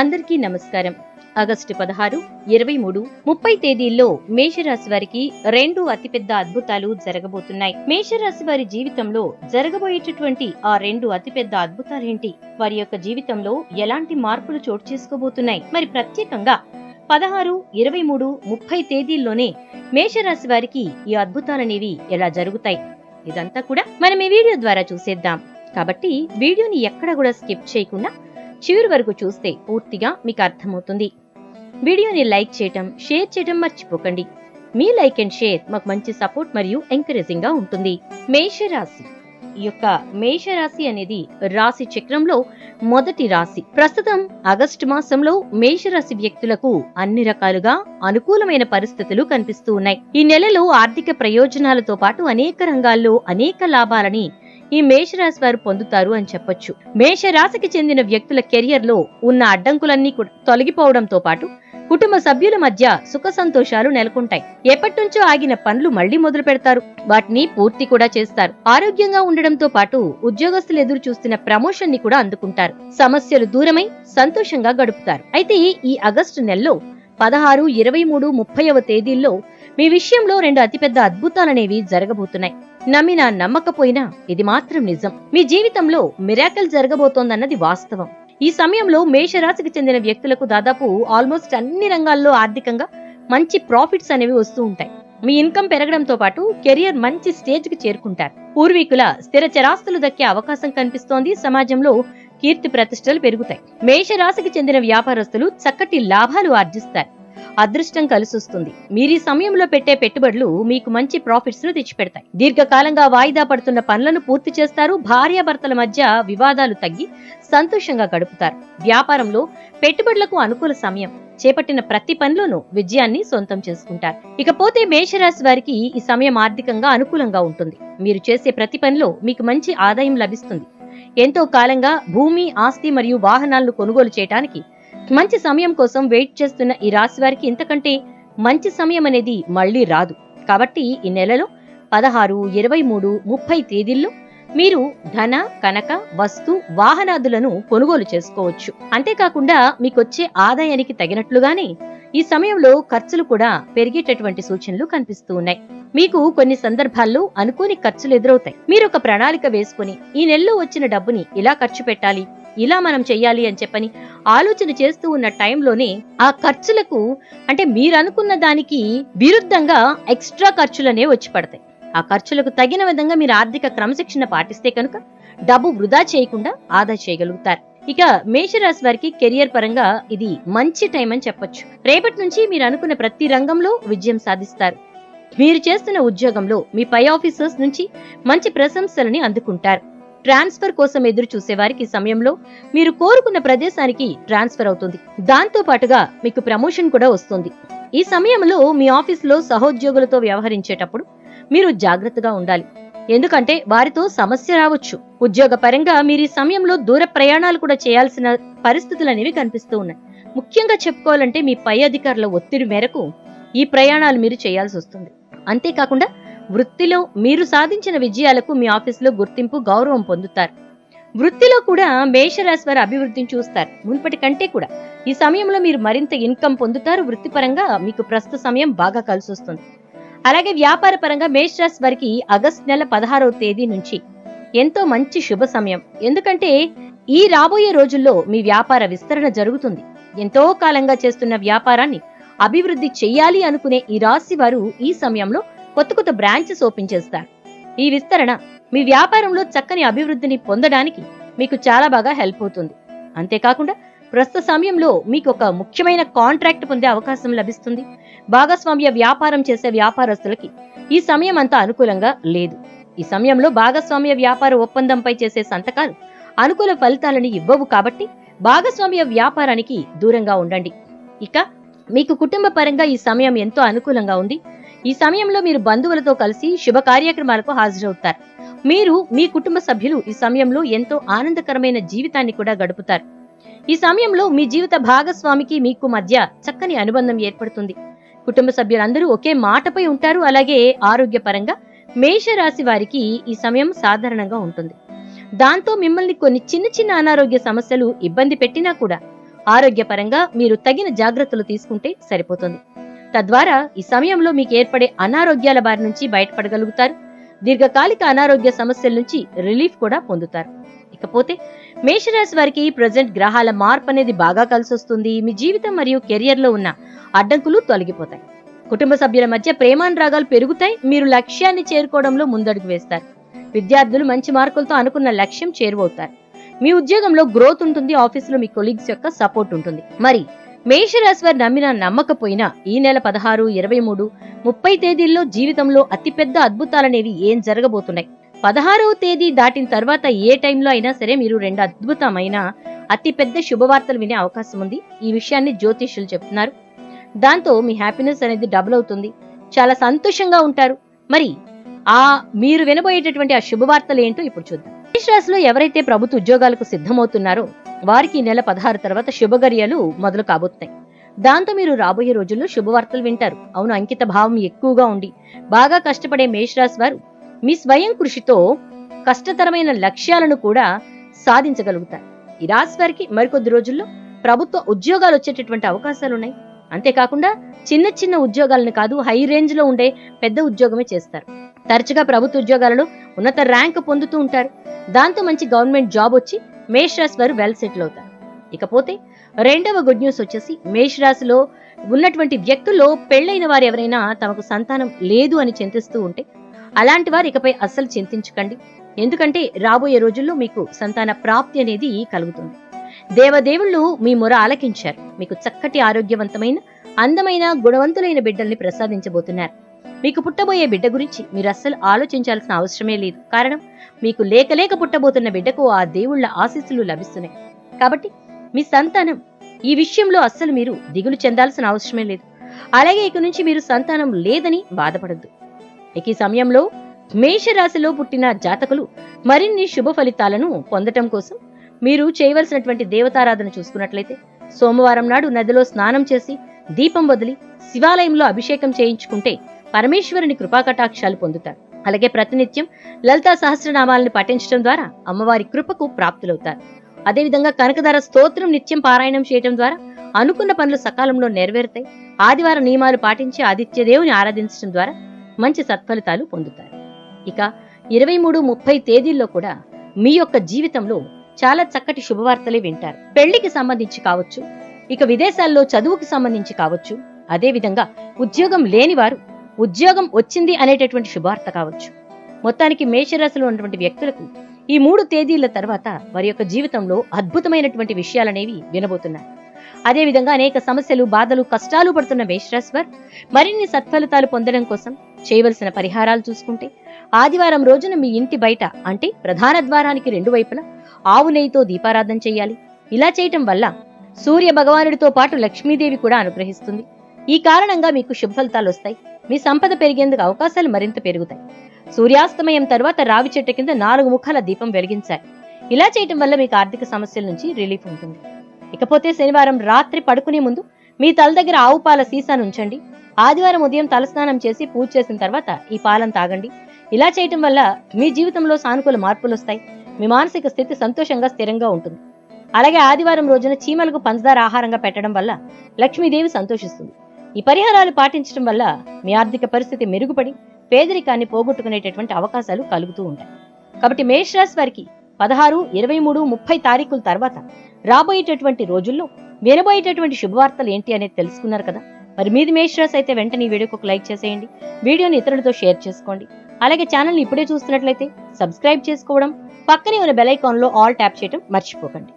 అందరికీ నమస్కారం. ఆగస్టు పదహారు ఇరవై మూడు ముప్పై తేదీల్లో మేషరాశి వారికి రెండు అతిపెద్ద అద్భుతాలు జరగబోతున్నాయి. మేషరాశి వారి జీవితంలో జరగబోయేటటువంటి ఆ రెండు అతిపెద్ద అద్భుతాలేంటి? వారి యొక్క జీవితంలో ఎలాంటి మార్పులు చోటు చేసుకోబోతున్నాయి? మరి ప్రత్యేకంగా పదహారు ఇరవై మూడు ముప్పై తేదీల్లోనే మేషరాశి వారికి ఈ అద్భుతాలనేవి ఎలా జరుగుతాయి? ఇదంతా కూడా మనం ఈ వీడియో ద్వారా చూసేద్దాం. కాబట్టి వీడియోని ఎక్కడ కూడా స్కిప్ చేయకుండా చివరి వరకు చూస్తే పూర్తిగా మీకు అర్థమవుతుంది. వీడియోని లైక్ చేయటం షేర్ చేయటం మర్చిపోకండి. మీ లైక్ అండ్ షేర్ మాకు మంచి సపోర్ట్ మరియు ఎంకరేజింగ్గా ఉంటుంది. మేషరాశి. ఈ యొక్క మేషరాశి అనేది రాశి చక్రంలో మొదటి రాశి. ప్రస్తుతం ఆగస్టు మాసంలో మేషరాశి వ్యక్తులకు అన్ని రకాలుగా అనుకూలమైన పరిస్థితులు కనిపిస్తూ ఉన్నాయి. ఈ నెలలో ఆర్థిక ప్రయోజనాలతో పాటు అనేక రంగాల్లో అనేక లాభాలని ఈ మేషరాశి వారు పొందుతారు అని చెప్పొచ్చు. మేషరాశికి చెందిన వ్యక్తుల కెరియర్లో ఉన్న అడ్డంకులన్నీ కూడా తొలగిపోవడంతో పాటు కుటుంబ సభ్యుల మధ్య సుఖ సంతోషాలు నెలకొంటాయి. ఎప్పటి నుంచో ఆగిన పనులు మళ్ళీ మొదలు పెడతారు. వాటిని పూర్తి కూడా చేస్తారు. ఆరోగ్యంగా ఉండడంతో పాటు ఉద్యోగస్తులు ఎదురు చూస్తున్న ప్రమోషన్ని కూడా అందుకుంటారు. సమస్యలు దూరమై సంతోషంగా గడుపుతారు. అయితే ఈ ఆగస్టు నెలలో పదహారు ఇరవై మూడు ముప్పైవ తేదీల్లో మీ విషయంలో రెండు అతిపెద్ద అద్భుతాలనేవి జరగబోతున్నాయి. నమ్మినా నమ్మకపోయినా ఇది మాత్రం నిజం. మీ జీవితంలో మిరాకల్ జరగబోతోందన్నది వాస్తవం. ఈ సమయంలో మేషరాశికి చెందిన వ్యక్తులకు దాదాపు ఆల్మోస్ట్ అన్ని రంగాల్లో ఆర్థికంగా మంచి ప్రాఫిట్స్ అనేవి వస్తూ ఉంటాయి. మీ ఇన్కమ్ పెరగడంతో పాటు కెరియర్ మంచి స్టేజ్కి చేరుకుంటారు. పూర్వీకుల స్థిర చరాస్తులు దక్కే అవకాశం కనిపిస్తోంది. సమాజంలో కీర్తి ప్రతిష్టలు పెరుగుతాయి. మేషరాశికి చెందిన వ్యాపారస్తులు చక్కటి లాభాలు ఆర్జిస్తారు. అదృష్టం కలిసొస్తుంది. మీరు ఈ సమయంలో పెట్టే పెట్టుబడులు మీకు మంచి ప్రాఫిట్స్ను తెచ్చిపెడతాయి. దీర్ఘకాలంగా వాయిదా పడుతున్న పనులను పూర్తి చేస్తారు. భార్యాభర్తల మధ్య వివాదాలు తగ్గి సంతోషంగా గడుపుతారు. వ్యాపారంలో పెట్టుబడులకు అనుకూల సమయం. చేపట్టిన ప్రతి పనిలోనూ విజయాన్ని సొంతం చేసుకుంటారు. ఇకపోతే మేషరాశి వారికి ఈ సమయం ఆర్థికంగా అనుకూలంగా ఉంటుంది. మీరు చేసే ప్రతి పనిలో మీకు మంచి ఆదాయం లభిస్తుంది. ఎంతో కాలంగా భూమి ఆస్తి మరియు వాహనాలను కొనుగోలు చేయడానికి మంచి సమయం కోసం వెయిట్ చేస్తున్న ఈ రాశి వారికి ఇంతకంటే మంచి సమయం అనేది మళ్ళీ రాదు. కాబట్టి ఈ నెలలో పదహారు ఇరవై మూడు ముప్పై తేదీల్లో మీరు ధన కనక వస్తు వాహనాదులను కొనుగోలు చేసుకోవచ్చు. అంతేకాకుండా మీకొచ్చే ఆదాయానికి తగినట్లుగానే ఈ సమయంలో ఖర్చులు కూడా పెరిగేటటువంటి సూచనలు కనిపిస్తూ ఉన్నాయి. మీకు కొన్ని సందర్భాల్లో అనుకోని ఖర్చులు ఎదురవుతాయి. మీరు ఒక ప్రణాళిక వేసుకుని ఈ నెలలో వచ్చిన డబ్బుని ఇలా ఖర్చు పెట్టాలి? ఇలా మనం చెయ్యాలి అని చెప్పని ఆలోచన చేస్తూ ఉన్న టైంలోనే ఆ ఖర్చులకు అంటే మీరు అనుకున్న దానికి విరుద్ధంగా ఎక్స్ట్రా ఖర్చులనే వచ్చి పడతాయి. ఆ ఖర్చులకు తగిన విధంగా మీరు ఆర్థిక క్రమశిక్షణ పాటిస్తే కనుక డబ్బు వృధా చేయకుండా ఆదా చేయగలుగుతారు. ఇక మేషరాశి వారికి కెరియర్ పరంగా ఇది మంచి టైం అని చెప్పొచ్చు. రేపటి నుంచి మీరు అనుకున్న ప్రతి రంగంలో విజయం సాధిస్తారు. మీరు చేస్తున్న ఉద్యోగంలో మీ పై ఆఫీసర్స్ నుంచి మంచి ప్రశంసలని అందుకుంటారు. ట్రాన్స్ఫర్ కోసం ఎదురు చూసేవారికి సమయంలో మీరు కోరుకున్న ప్రదేశానికి ట్రాన్స్ఫర్ అవుతుంది. దాంతో పాటుగా మీకు ప్రమోషన్ కూడా వస్తుంది. ఈ సమయంలో మీ ఆఫీసులో సహోద్యోగులతో వ్యవహరించేటప్పుడు మీరు జాగ్రత్తగా ఉండాలి. ఎందుకంటే వారితో సమస్య రావచ్చు. ఉద్యోగ పరంగా మీరు ఈ సమయంలో దూర ప్రయాణాలు కూడా చేయాల్సిన పరిస్థితులు అనేవి కనిపిస్తూ ఉన్నాయి. ముఖ్యంగా చెప్పుకోవాలంటే మీ పై అధికారుల ఒత్తిడి మేరకు ఈ ప్రయాణాలు మీరు చేయాల్సి వస్తుంది. అంతేకాకుండా వృత్తిలో మీరు సాధించిన విజయాలకు మీ ఆఫీసులో గుర్తింపు గౌరవం పొందుతారు. వృత్తిలో కూడా మేషరాశి వారి అభివృద్ధిని చూస్తారు. మునుపటి కంటే కూడా. ఈ సమయంలో మీరు మరింత ఇన్కమ్ పొందుతారు. వృత్తిపరంగా మీకు ప్రస్తుత సమయం బాగా కలిసి వస్తుంది అలాగే వ్యాపార పరంగా మేషరాశి వారికి ఆగస్టు నెల పదహారవ తేదీ నుంచి ఎంతో మంచి శుభ సమయం. ఎందుకంటే ఈ రాబోయే రోజుల్లో మీ వ్యాపార విస్తరణ జరుగుతుంది. ఎంతో కాలంగా చేస్తున్న వ్యాపారాన్ని అభివృద్ధి చెయ్యాలి అనుకునే ఈ రాశి వారు ఈ సమయంలో కొత్త కొత్త బ్రాంచెస్ ఓపెన్ చేస్తారు. ఈ విస్తరణ మీ వ్యాపారంలో చక్కని అభివృద్ధిని పొందడానికి మీకు చాలా బాగా హెల్ప్ అవుతుంది. అంతేకాకుండా ప్రస్తుత సమయంలో మీకు ఒక ముఖ్యమైన కాంట్రాక్ట్ పొందే అవకాశం లభిస్తుంది. భాగస్వామ్య వ్యాపారం చేసే వ్యాపారస్తులకి ఈ సమయం అంత అనుకూలంగా లేదు. ఈ సమయంలో భాగస్వామ్య వ్యాపార ఒప్పందంపై చేసే సంతకాలు అనుకూల ఫలితాలని ఇవ్వవు కాబట్టి భాగస్వామ్య వ్యాపారానికి దూరంగా ఉండండి. ఇక మీకు కుటుంబ పరంగా ఈ సమయం ఎంతో అనుకూలంగా ఉంది. ఈ సమయంలో మీరు బంధువులతో కలిసి శుభ కార్యక్రమాలకు హాజరవుతారు. మీరు మీ కుటుంబ సభ్యులు ఈ సమయంలో ఎంతో ఆనందకరమైన జీవితాన్ని కూడా గడుపుతారు. ఈ సమయంలో మీ జీవిత భాగస్వామికి మీకు మధ్య చక్కని అనుబంధం ఏర్పడుతుంది. కుటుంబ సభ్యులందరూ ఒకే మాటపై ఉంటారు అలాగే ఆరోగ్యపరంగా మేషరాశి వారికి ఈ సమయం సాధారణంగా ఉంటుంది. దాంతో మిమ్మల్ని కొన్ని చిన్న చిన్న అనారోగ్య సమస్యలు ఇబ్బంది పెట్టినా కూడా ఆరోగ్యపరంగా మీరు తగిన జాగ్రత్తలు తీసుకుంటే సరిపోతుంది. తద్వారా ఈ సమయంలో మీకు ఏర్పడే అనారోగ్యాల బారి నుంచి బయటపడగలుగుతారు. దీర్ఘకాలిక అనారోగ్య సమస్యల నుంచి రిలీఫ్ కూడా పొందుతారు. ఇకపోతే మేషరాశి వారికి ప్రజెంట్ గ్రహాల మార్పు అనేది బాగా కలిసొస్తుంది. మీ జీవితం మరియు కెరియర్లో ఉన్న అడ్డంకులు తొలగిపోతాయి. కుటుంబ సభ్యుల మధ్య ప్రేమానురాగాలు పెరుగుతాయి. మీరు లక్ష్యాన్ని చేరుకోవడంలో ముందడుగు వేస్తారు. విద్యార్థులు మంచి మార్కులతో అనుకున్న లక్ష్యం చేరువవుతారు. మీ ఉద్యోగంలో గ్రోత్ ఉంటుంది. ఆఫీసులో మీ కొలీగ్స్ యొక్క సపోర్ట్ ఉంటుంది. మరి మేషరాశి వారు నమ్మినా నమ్మకపోయినా ఈ నెల పదహారు ఇరవై మూడు ముప్పై తేదీల్లో జీవితంలో అతిపెద్ద అద్భుతాలనేవి ఏం జరగబోతున్నాయి? పదహారవ తేదీ దాటిన తర్వాత ఏ టైంలో అయినా సరే మీరు రెండు అద్భుతమైన అతిపెద్ద శుభవార్తలు వినే అవకాశం ఉంది. ఈ విషయాన్ని జ్యోతిష్యులు చెప్తున్నారు. దాంతో మీ హ్యాపీనెస్ అనేది డబుల్ అవుతుంది. చాలా సంతోషంగా ఉంటారు. మరి ఆ మీరు వినబోయేటటువంటి ఆ శుభవార్తలు ఏంటో ఇప్పుడు చూద్దాం. మేష రాశిలో ఎవరైతే ప్రభుత్వ ఉద్యోగాలకు సిద్ధమవుతున్నారో వారికి ఈ నెల పదహారు తర్వాత శుభగర్యలు మొదలు కాబోతున్నాయి. దాంతో మీరు రాబోయే రోజుల్లో శుభవార్తలు వింటారు. అవును అంకిత భావం ఎక్కువగా ఉండి బాగా కష్టపడే మేషరాశి వారు మీ స్వయం కృషితో కష్టతరమైన లక్ష్యాలను కూడా సాధించగలుగుతారు. ఈ రాశి వారికి మరికొద్ది రోజుల్లో ప్రభుత్వ ఉద్యోగాలు వచ్చేటటువంటి అవకాశాలు ఉన్నాయి. అంతేకాకుండా చిన్న చిన్న ఉద్యోగాలను కాదు హై రేంజ్లో ఉండే పెద్ద ఉద్యోగమే చేస్తారు. తరచుగా ప్రభుత్వ ఉద్యోగాలలో ఉన్నత ర్యాంక్ పొందుతూ ఉంటారు. దాంతో మంచి గవర్నమెంట్ జాబ్ వచ్చి మేషరాశి వారు వెల్ సెటిల్ అవుతారు. ఇకపోతే రెండవ గుడ్ న్యూస్ వచ్చేసి మేషరాశిలో ఉన్నటువంటి వ్యక్తుల్లో పెళ్ళైన వారు ఎవరైనా తమకు సంతానం లేదు అని చింతిస్తూ ఉంటే అలాంటి వారు ఇకపై అస్సలు చింతించకండి. ఎందుకంటే రాబోయే రోజుల్లో మీకు సంతాన ప్రాప్తి అనేది కలుగుతుంది. దేవదేవుళ్ళు మీ మొర ఆలకించారు. మీకు చక్కటి ఆరోగ్యవంతమైన అందమైన గుణవంతులైన బిడ్డల్ని ప్రసాదించబోతున్నారు. మీకు పుట్టబోయే బిడ్డ గురించి మీరు అస్సలు ఆలోచించాల్సిన అవసరమే లేదు. కారణం మీకు లేక లేక పుట్టబోతున్న బిడ్డకు ఆ దేవుళ్ళ ఆశీస్సులు లభిస్తున్నాయి. కాబట్టి మీ సంతానం ఈ విషయంలో అస్సలు మీరు దిగులు చెందాల్సిన అవసరమే లేదు. అలాగే ఇక నుంచి మీరు సంతానం లేదని బాధపడద్దు. ఇక ఈ సమయంలో మేషరాశిలో పుట్టిన జాతకులు మరిన్ని శుభ ఫలితాలను పొందటం కోసం మీరు చేయవలసినటువంటి దేవతారాధన చూసుకున్నట్లయితే సోమవారం నాడు నదిలో స్నానం చేసి దీపం వదిలి శివాలయంలో అభిషేకం చేయించుకుంటే పరమేశ్వరుని కృపాకటాక్షాలు పొందుతారు. అలాగే ప్రతినిత్యం లలితా సహస్రనామాలను పఠించడం ద్వారా అమ్మవారి కృపకు ప్రాప్తులవుతారు. అదేవిధంగా కనకధార స్తోత్రం నిత్యం పారాయణం చేయడం ద్వారా అనుకున్న పనులు సకాలంలో నెరవేరుతాయి. ఆదివారం నియమాలు పాటించి ఆదిత్య దేవుని ఆరాధించడం ద్వారా మంచి సత్ఫలితాలు పొందుతారు. ఇక ఇరవై మూడు ముప్పై తేదీల్లో కూడా మీ యొక్క జీవితంలో చాలా చక్కటి శుభవార్తలే వింటారు. పెళ్ళికి సంబంధించి కావచ్చు ఇక విదేశాల్లో చదువుకి సంబంధించి కావచ్చు అదే విధంగా ఉద్యోగం లేని వారు ఉద్యోగం వచ్చింది అనేటటువంటి శుభార్త కావచ్చు. మొత్తానికి మేషరాశిలో ఉన్నటువంటి వ్యక్తులకు ఈ మూడు తేదీల తర్వాత వారి యొక్క జీవితంలో అద్భుతమైనటువంటి విషయాలనేవి వినబోతున్నారు అదే విధంగా అనేక సమస్యలు బాధలు కష్టాలు పడుతున్న మేషరాశివారు మరిన్ని సత్ఫలితాలు పొందడం కోసం చేయవలసిన పరిహారాలు చూసుకుంటే ఆదివారం రోజున మీ ఇంటి బయట అంటే ప్రధాన ద్వారానికి రెండు వైపులా ఆవు నెయ్యితో దీపారాధన చేయాలి. ఇలా చేయటం వల్ల సూర్య భగవానుడితో పాటు లక్ష్మీదేవి కూడా అనుగ్రహిస్తుంది. ఈ కారణంగా మీకు శుభ ఫలితాలు వస్తాయి. మీ సంపద పెరిగేందుకు అవకాశాలు మరింత పెరుగుతాయి. సూర్యాస్తమయం తర్వాత రావి చెట్టు కింద నాలుగు ముఖాల దీపం వెలిగించాలి. ఇలా చేయటం వల్ల మీకు ఆర్థిక సమస్యల నుంచి రిలీఫ్ ఉంటుంది. ఇకపోతే శనివారం రాత్రి పడుకునే ముందు మీ తల దగ్గర ఆవు పాల సీసాను ఉంచండి. ఆదివారం ఉదయం తలస్నానం చేసి పూజ చేసిన తర్వాత ఈ పాలను తాగండి. ఇలా చేయటం వల్ల మీ జీవితంలో సానుకూల మార్పులు వస్తాయి. మీ మానసిక స్థితి సంతోషంగా స్థిరంగా ఉంటుంది. అలాగే ఆదివారం రోజున చీమలకు పంచదార ఆహారంగా పెట్టడం వల్ల లక్ష్మీదేవి సంతోషిస్తుంది. ఈ పరిహారాలు పాటించడం వల్ల మీ ఆర్థిక పరిస్థితి మెరుగుపడి పేదరికాన్ని పోగొట్టుకునేటటువంటి అవకాశాలు కలుగుతూ ఉంటాయి. కాబట్టి మేషరాశి వారికి పదహారు ఇరవై మూడు ముప్పై తారీఖుల తర్వాత రాబోయేటటువంటి రోజుల్లో వినబోయేటటువంటి శుభవార్తలు ఏంటి అనేది తెలుసుకున్నారు కదా? మరి మీది మేషరాశి అయితే వెంటనే ఈ వీడియోకి ఒక లైక్ చేసేయండి. వీడియోని ఇతరులతో షేర్ చేసుకోండి. అలాగే ఛానల్ని ఇప్పుడే చూస్తున్నట్లయితే సబ్స్క్రైబ్ చేసుకోవడం పక్కనే ఉన్న బెల్ ఐకాన్లో ఆల్ ట్యాప్ చేయడం మర్చిపోకండి.